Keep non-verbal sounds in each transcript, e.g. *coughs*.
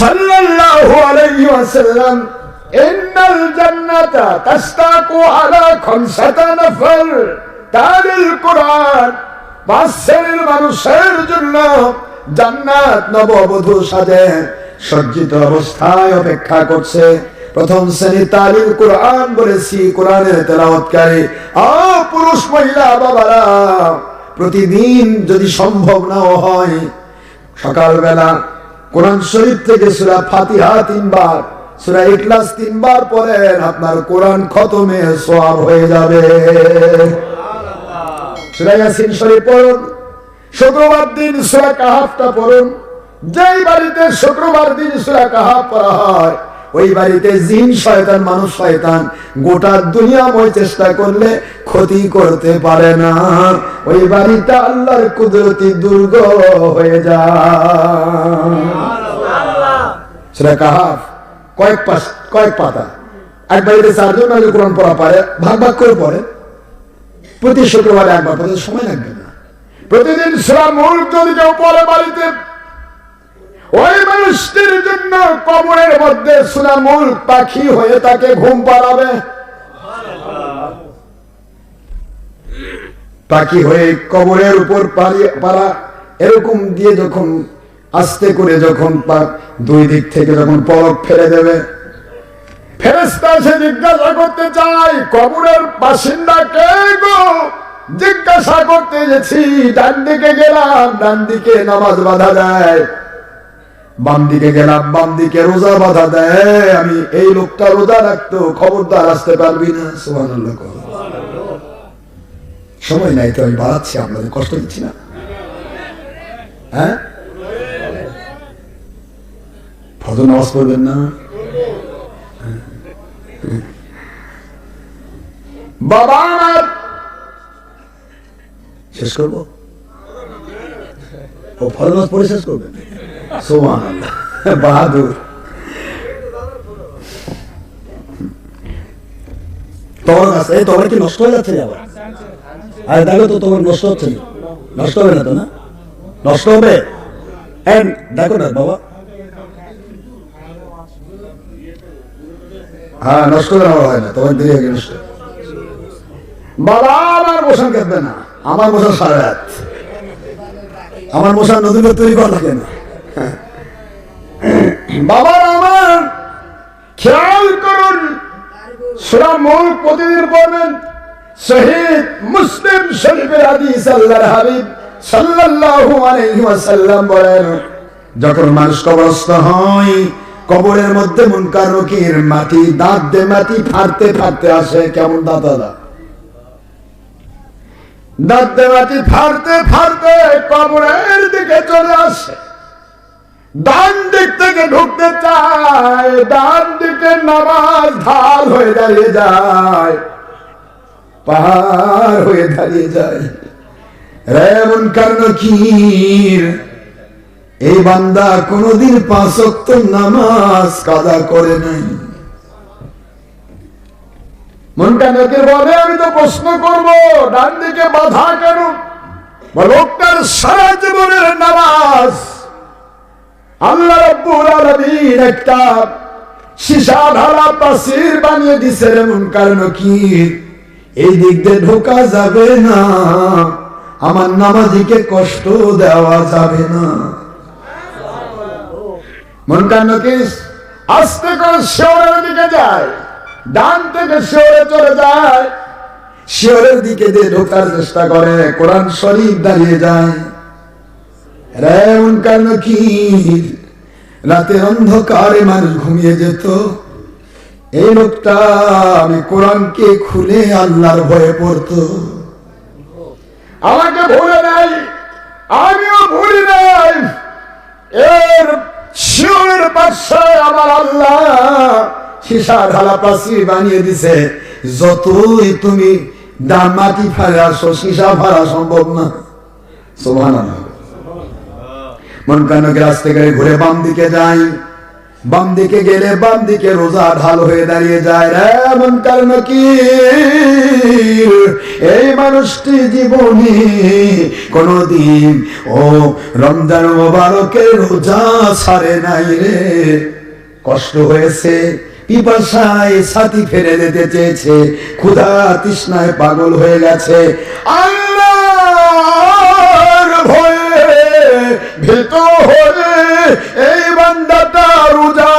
সাল্লাল্লাহু আলাইহি ওয়াসাল্লাম, ইন্নাল জান্নাতা তাস্তাকু আলা খামসাতা মানুষের জন্য জান্নাত নববধূ সাজে সজ্জিত অবস্থায় অপেক্ষা করছে। প্রথম শ্রেণি তালিল কোরআন বলেছি, কোরআনের তেলাওয়াতকারী, আ পুরুষ, মহিলা, বাবারা প্রতিদিন যদি সম্ভব নাও হয়, সকালবেলা কোরআন শরীফ থেকে সুরা ফাতিহা তিনবার, সুরা ইখলাস তিনবার পড়েন, আপনার কোরআন খতমে সোয়াব হয়ে যাবে। সুরা ইয়াসিন শরীফ পড়ুন, শুক্রবার দিন সুরা কাহাফটা পড়ুন, যেই বাড়িতে শুক্রবার দিন সুরা কাহাফ পড়া হয় ওই বাড়িতে জিন, শয়তান, মানুষ, শয়তান, গোটা দুনিয়াময় চেষ্টা করলে ক্ষতি করতে পারে না। ওই বাড়িটা আল্লাহর কুদরতি দুর্গ হয়ে যায়। কাহাফ? কয়েক পাশ, কয়েক পাতা। এক বাড়িতে চারজন আগে কোরআন পড়া পারে, ভাগ ভাগ করে পড়ে। প্রতি শুক্রবারে একবার পড়তে সময় লাগবে না। প্রতিদিন সুরা মূল যদি পড়ে বাড়িতে ওই মানুষটির জন্য কবরের মধ্যে সুনামুল পাখি হয়ে তাকে ঘুম পাড়াবে। পাখি হয়ে কবরের উপর পাড়া, এরকম দিয়ে যখন, আস্তে করে যখন দুই দিক থেকে যখন পলক ফেলে দেবে ফেরেস্তা সে জিজ্ঞাসা করতে চাই কবরের বাসিন্দা কে গো? জিজ্ঞাসা করতে গেছি, ডান দিকে গেলাম, ডান দিকে নামাজ বাধা দেয়। বাম দিকে গেলাম বাম দিকে রোজা বাধা দেয়। আমি এই লোকটা রোজা রাখতো, খবরদার আসতে পারবি না। সোহান সময় নাই তো, আমি বাড়াচ্ছি, আপনাদের কষ্ট দিচ্ছি না। হ্যাঁ? ফজর নামাজ পড়বেন না? বাবা আমার! শেষ করব? ও ফজর নামাজ পড়ে শেষ করবেন সোমান বাহাদুর। এই কি নষ্ট হয়ে যাচ্ছে আবার? আরে দেখো তো তোমার নষ্ট হচ্ছে না। নষ্ট হবে না তো না? নষ্ট হবে? হ্যাঁ দেখো না বাবা। হ্যাঁ নষ্ট করা হয় না, তোমার আগে নষ্ট। বাবা, আমার মোশন কাঁদবে না। আমার মোশন সারা রাত। আমার মশা নতুন করে তৈরি করা থাকে না। *coughs* বাবা আমার খেয়াল করুন, সুরা মূল প্রতিদিন পড়বেন। শহীদ মুসলিম শরীফের হাদিস আল্লাহর হাবিব আলাইহি ওয়াসাল্লাম বলেন, যখন মানুষ কবরস্থ হয়, কবরের মধ্যে মুনকার নকির মাটি দাঁত দে মাটি ফাড়তে ফাড়তে আসে। কেমন দাঁতাদা দাঁত দে মাটি ফাড়তে ফাড়তে কবরের দিকে চলে আসে। ডান দিক থেকে ঢুকতে চায়, ডান দিকে নামাজ ঢাল হয়ে দাঁড়িয়ে যায়, পাহাড় হয়ে দাঁড়িয়ে যায়। রেমন কারণ কির এই বান্দা কোনদিন পাঁচক্ত নামাজ কাদা করে নাই। মনটা নদীর বলে, আমি তো প্রশ্ন করব, ডান দিকে বাধা কেন? লোকটার সারা জীবনের নামাজ আল্লাহ রব্বুল আলামিন একটা সীসা বানিয়ে দিছে কি? এই দিক দিয়ে ঢোকা যাবে না, আমার নামাজিকে কষ্ট দেওয়া যাবে না। আস্তে করে শিওরের দিকে যায়, ডান থেকে শিওরে চলে যায়, শিওরের দিকে দিয়ে ঢোকার চেষ্টা করে, কোরআন শরীফ দাঁড়িয়ে যায়। রাতের অন্ধকারে মানুষ ঘুমিয়ে যেত। এই লোকটা আমি কোরআনকে খুলে আল্লাহর ভয়ে পড়তো। আমাকে ভুলে নাই, আমিও ভুলি নাই। এর শিওরের পাশে আমার আল্লাহ সীসা ঢালা প্রাচীর বানিয়ে দিছে। যতই তুমি দাম মাটি ফাড়ে সীসা ফাড়া সম্ভব না। সোভান মন কানকে রাস্তে করে ঘুরে বাম দিকে যাই। বাম দিকে গেলে বাম দিকে রোজা ঢাল হয়ে দাঁড়িয়ে যায় রে এমন কারণ কি এই মানুষটি জীবনে কোনদিন, ও রমজান মোবারকের রোজা ছাড়ে নাই রে। কষ্ট হয়েছে, পিপাসায় ছাতি ফেলে দিতে চেয়েছে, ক্ষুধা তৃষ্ণায় পাগল হয়ে গেছে। আল্লাহর ভীত হয়ে এই বান্দাটা রোজা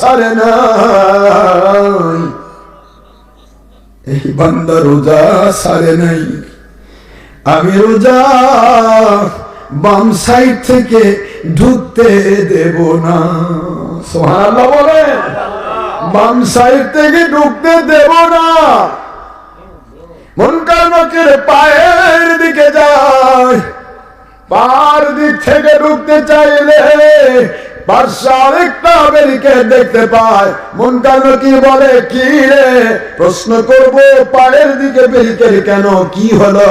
সারে না। এই বান্দা রোজা সারে নাই। আমি রোজা বাম সাইড থেকে ঢুকতে দেব না। সোহানাল্লাহ বলে বাম সাইড থেকে ঢুকতে দেব না। মন কারণকের পায়ের দিকে যায়। পার দিক থেকে ঢুকতে চাইলে দেখতে পায়। মন কারণ কি বলে, কি রে? প্রশ্ন করব পায়ের দিকে বেরিকের কেন? কি হলো?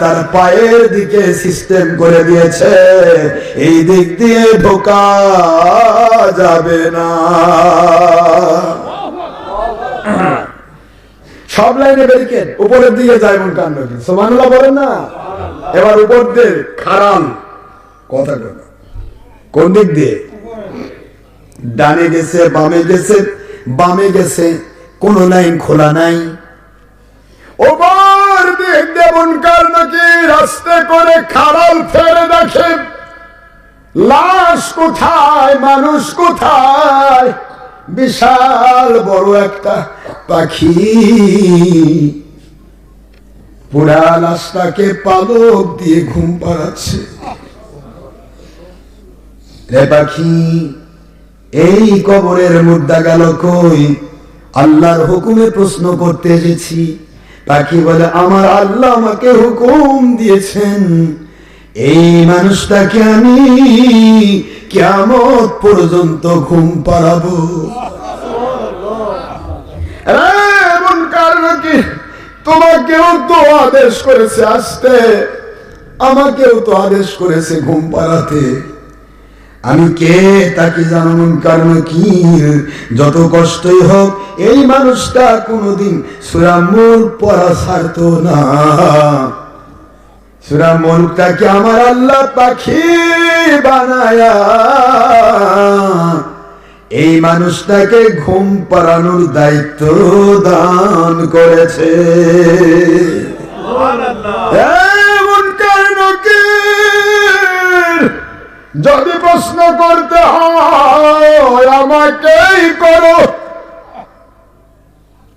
তার পায়ের দিকে সিস্টেম করে দিয়েছে। এই দিক দিয়ে ঢোকা যাবে না। সব লাইনে ব্যারিকেড উপরের দিকে যায় মন কান্ড সোমানুল্লাহ বলেন না? এবার উপর দিয়ে খারাম কথা কোন দিক দিয়ে? ডানে গেছে, বামে গেছে বামে গেছে, কোন লাইন খোলা নাই। ওবার দিক দেবন কার নাকি রাস্তে করে খারাল ফেলে দেখে। লাশ কোথায়, মানুষ কোথায়? বিশাল বড় একটা পাখি। পুরা লাশটাকে পালক দিয়ে ঘুম পাড়াচ্ছে। রে পাখি, এই কবরের মুদ্রা গেল কই? আল্লাহর হুকুমে প্রশ্ন করতে এসেছি। পাখি বলে, আমার আল্লাহ আমাকে হুকুম দিয়েছেন। এই মানুষটাকে আমি কেমন পর্যন্ত ঘুম পাড়াবো। এমন কারণ কি তোমাকেও তো আদেশ করেছে আসতে? আমাকেও তো আদেশ করেছে ঘুম পাড়াতে। আমি কে তাকে জানানোর কারণ কি? যত কষ্টই হোক এই মানুষটা কোনোদিন সুরামুল পড়া ছাড়তো না। সুরামুলটাকে আমার আল্লাহ পাখি বানায়া। এই মানুষটাকে ঘুম পাড়ানোর দায়িত্ব দান করেছে। এমন যদি প্রশ্ন করতে হয়, আমাকেই করো।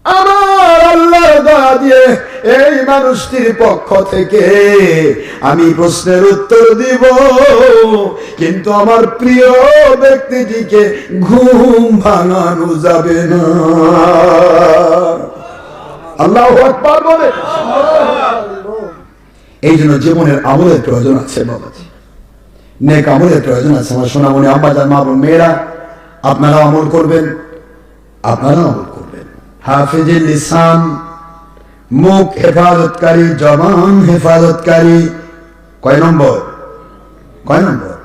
আমার আল্লাহর দয়া দিয়ে এই মানুষটির পক্ষ থেকে আমি প্রশ্নের উত্তর দিব। কিন্তু আমার প্রিয় ব্যক্তিটিকে ঘুম ভাঙানো যাবে না। আল্লাহ আকবার বলে। এই জন্য জীবনের আমলের প্রয়োজন আছে, বাবাজি। নেক আমলের প্রয়োজন আছে। আমার সোনামণি আব্বাজান মা মেয়েরা আপনারা আমল করবেন আপনারা আমল করবেন। হাফিজে লিসান, মুখ হেফাজতকারী, জবান হেফাজতকারী, কয় নম্বর? কয় নম্বর?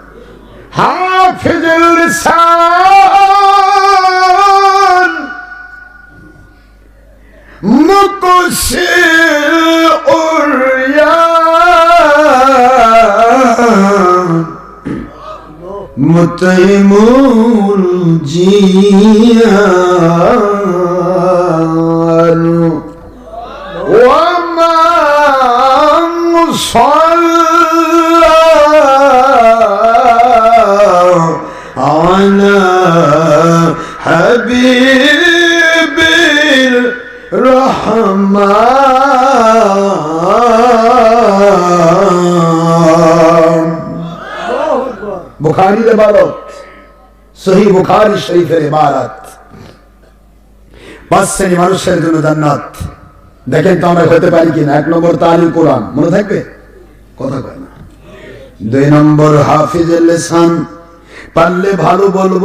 হাফিজুল লিসান! মুতইমুল জিয়ান। বুখারীর ইবারত সহি বুখারী শরীফের ইবারত পাঁচ শ্রেণি মানুষের জন্য জান্নাত। দেখেন তো আমরা হতে পারি কিনা? এক নম্বর তালিল কোরআন। মনে থাকবে? কথা কয় না। দুই নম্বর হাফিজের লেসান। পারলে ভালো বলব,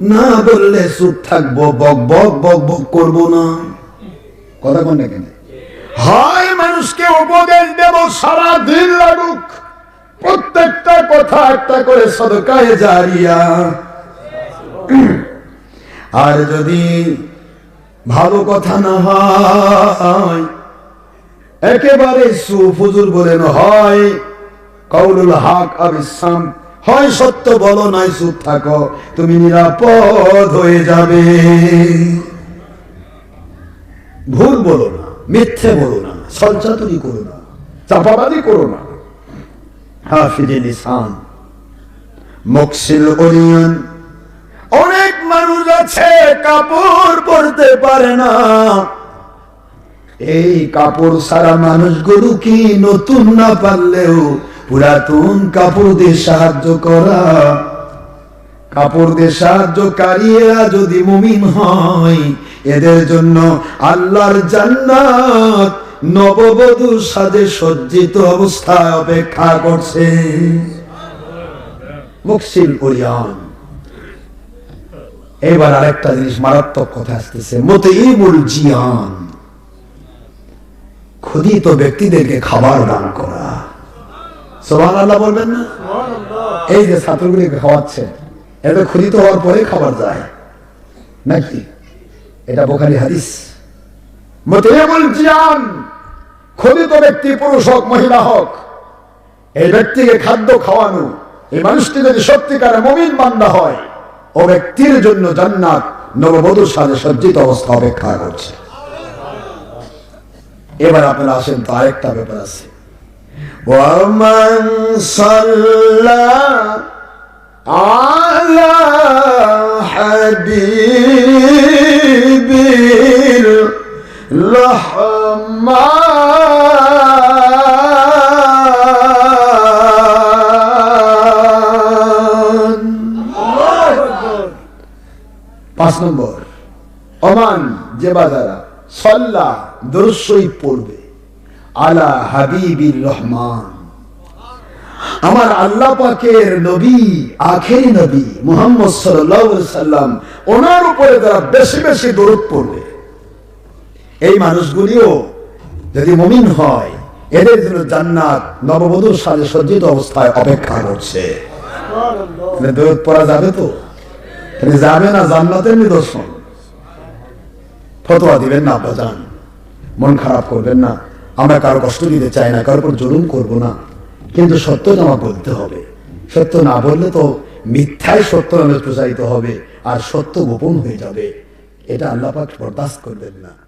না বললে চুপ থাকব, বক বক বক বক করব না। কথা কোন কেন? হয় মানুষকে উপদেশ দেব সারা দিন লাগুক। প্রত্যেকটা কথা একটা করে সদকায় জারিয়া। আর যদি ভালো কথা না হয়, একেবারে সুফুজুর বলেন হয়, কৌলুল হাক আবিসাম হয় সত্য বলো, নাই চুপ থাকো, তুমি নিরাপদ হয়ে যাবে। ভুল বলো না, মিথ্যে বলো না সঞ্চাতনী করো না চাপাবাদি করো না। হাফিজে নিসান মকসিল অনেক মানুষ আছে, কাপড় পরতে পারে না। এই কাপড় সারা কি নতুন না পারলেও পুরাতন কাপড় দিয়ে সাহায্য করা? কাপড় দিয়ে সাহায্যকারীরা যদি মুমিন হয়, এদের জন্য আল্লাহর জান্নাত। নববধূ সাজে সজ্জিত অবস্থায় অপেক্ষা করছে। এবার আরেকটা জিনিস মারাত্মক কথা আসতেছে। মতে ইমুল জিয়ান। ক্ষুদিত ব্যক্তিদেরকে খাবার দান করা। সোহান আল্লাহ বলবেন না? এই যে ছাত্রগুলিকে খাওয়াচ্ছে এত ক্ষুদিত হওয়ার পরে খাবার যায়। নাকি? এটা বোখারি হাদিস। মতেবুল জিয়ান। ক্ষুদিত ব্যক্তি পুরুষ হোক মহিলা হোক এই ব্যক্তিকে খাদ্য খাওয়ানো এই মানুষটি যদি সত্যিকারে মমিন বান্দা হয় ও ব্যক্তির জন্য জান্নাত নববধূর সাথে সজ্জিত অবস্থা অপেক্ষা করছে এবার আপনারা আসেন তো আরেকটা ব্যাপার আছে ومن صلى على حبيب الرحمن পাঁচ নম্বর অমান যে বাজারা, সল্লা দরসই পড়বে, আলা হাবিবির রহমান। আমার আল্লাহ পাকের নবী, আখেরি নবী মুহাম্মদ সাল্লাম, ওনার উপরে যারা বেশি বেশি দরুদ পড়বে, এই মানুষগুলিও যদি মমিন হয়, এদের জন্য জান্নাত নববধূর সাথে সজ্জিত অবস্থায় অপেক্ষা করছে। দরুদ পড়া যাবে তো? যাবে না জান্নাতের নিদর্শন? ফতোয়া দিবেন না মন খারাপ করবেন না। আমরা কারও কষ্ট দিতে চাই না, কারোর উপর জুলুম করব না। কিন্তু সত্য জমা বলতে হবে। সত্য না বললে তো মিথ্যায় সত্য নামে প্রচারিত হবে, আর সত্য গোপন হয়ে যাবে। এটা আল্লাপাক বরদাস্ত করবেন না।